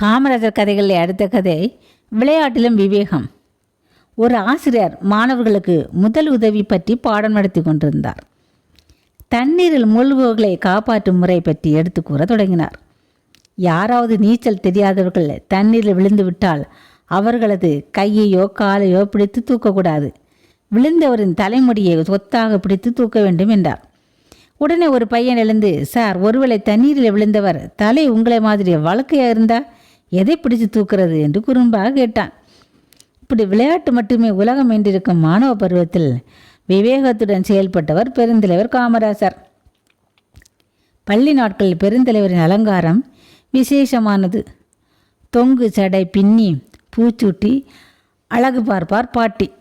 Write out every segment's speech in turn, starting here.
காமராஜர் கதைகளில் அடுத்த கதை விளையாட்டிலும் விவேகம். ஒரு ஆசிரியர் மாணவர்களுக்கு முதல் உதவி பற்றி பாடம் நடத்தி கொண்டிருந்தார். தண்ணீரில் மூழ்குவர்களை காப்பாற்றும் முறை பற்றி எடுத்து கூற தொடங்கினார். யாராவது நீச்சல் தெரியாதவர்கள் தண்ணீரில் விழுந்து விட்டால் அவர்களது கையையோ காலையோ பிடித்து தூக்கக்கூடாது. விழுந்தவரின் தலைமுடியை சொத்தாக பிடித்து தூக்க வேண்டும் என்றார். உடனே ஒரு பையன் எழுந்து சார் ஒருவேளை தண்ணீரில் விழுந்தவர் தலை உங்களை மாதிரி வழக்கையாக இருந்தால் எதை பிடிச்சு தூக்குறது என்று குறும்பாக கேட்டான். இப்படி விளையாட்டு மட்டுமே உலகம் என்றிருக்கும் மாணவ பருவத்தில் விவேகத்துடன் செயல்பட்டவர் பெருந்தலைவர் காமராசர். பள்ளி நாட்களில் பெருந்தலைவரின் அலங்காரம் விசேஷமானது. தொங்கு சடை பின்னி பூச்சூட்டி அழகு பார்ப்பார் பாட்டி.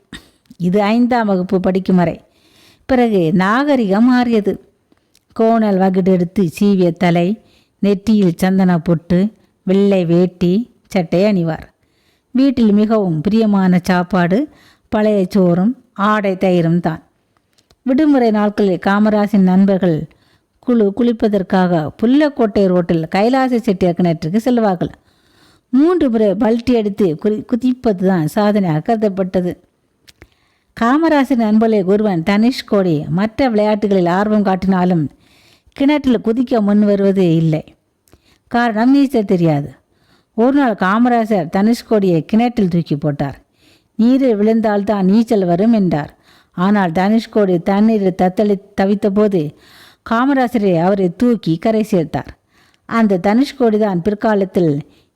இது ஐந்தாம் வகுப்பு படிக்கும் வரை. பிறகு நாகரிகம் மாறியது. கோணல் வகுடெடுத்து சீவிய தலை நெற்றியில் சந்தன பொட்டு வெள்ளை வேட்டி சட்டை அணிவார். வீட்டில் மிகவும் பிரியமான சாப்பாடு பழைய சோறும் ஆடை தயிரும் தான். விடுமுறை நாட்களில் காமராஜின் நண்பர்கள் குழு குளிப்பதற்காக புல்லக்கோட்டை ரோட்டில் கைலாச செட்டியார் கிணற்றுக்கு செல்வார்கள். மூன்று முறை பல்ட்டி அடித்து குறி குதிப்பது தான் சாதனையாக கருதப்பட்டது. காமராசின் நண்பர்களில் ஒருவன் தனிஷ் கோடி மற்ற விளையாட்டுகளில் ஆர்வம் காட்டினாலும் கிணற்றில் குதிக்க முன் வருவது இல்லை. காரணம் நீச்சல் தெரியாது. ஒரு நாள் காமராசர் தனுஷ்கோடியை கிணற்றில் தூக்கி போட்டார். நீரில் விழுந்தால்தான் நீச்சல் வரும் என்றார். ஆனால் தனுஷ்கோடி தண்ணீரில் தத்தளி தவித்தபோது காமராசரை அவரை தூக்கி கரை சேர்த்தார். அந்த தனுஷ்கோடி தான் பிற்காலத்தில்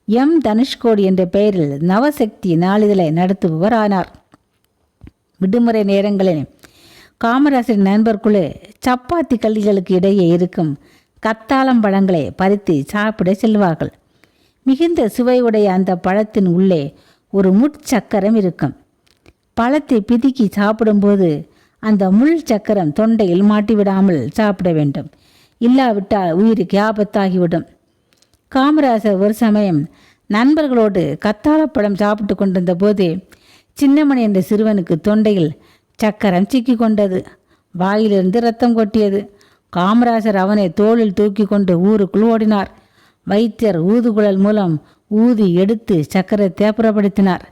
எம் தனுஷ்கோடி என்ற பெயரில் நவசக்தி நாளிதழை நடத்துபவர் ஆனார் விடுமுறை நேரங்களில் காமராசரின் நண்பர்குழு சப்பாத்தி கல்லிகளுக்கு இடையே இருக்கும் கத்தாளம் பழங்களை பறித்து சாப்பிட செல்வார்கள். மிகுந்த சுவையுடைய அந்த பழத்தின் உள்ளே ஒரு முட்சக்கரம் இருக்கும். பழத்தை பிதுக்கி சாப்பிடும்போது அந்த முள் சக்கரம் தொண்டையில் மாட்டிவிடாமல் சாப்பிட வேண்டும். இல்லாவிட்டால் உயிருக்கு ஆபத்தாகிவிடும். காமராஜர் ஒரு சமயம் நண்பர்களோடு கத்தாழப்பழம் சாப்பிட்டு கொண்டிருந்த போது சின்னமணி என்ற சிறுவனுக்கு தொண்டையில் சக்கரம் சிக்கி கொண்டது. வாயிலிருந்து ரத்தம் கொட்டியது. காமராஜர் அவனை தோளில் தூக்கி கொண்டு ஊருக்குள் ஓடினார். வைத்தியர் ஊதுகுழல் மூலம் ஊதி எடுத்து சக்கரத்தை புறப்படுத்தினார்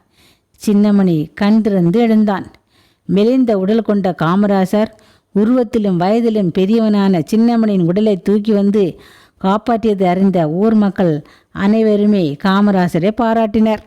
சின்னமணி கண் திறந்து எழுந்தான். மெலிந்த உடல் கொண்ட காமராசர் உருவத்திலும் வயதிலும் பெரியவனான சின்னமணியின் உடலை தூக்கி வந்து காப்பாற்றியதை அறிந்த ஊர் மக்கள் அனைவருமே காமராசரை பாராட்டினர்.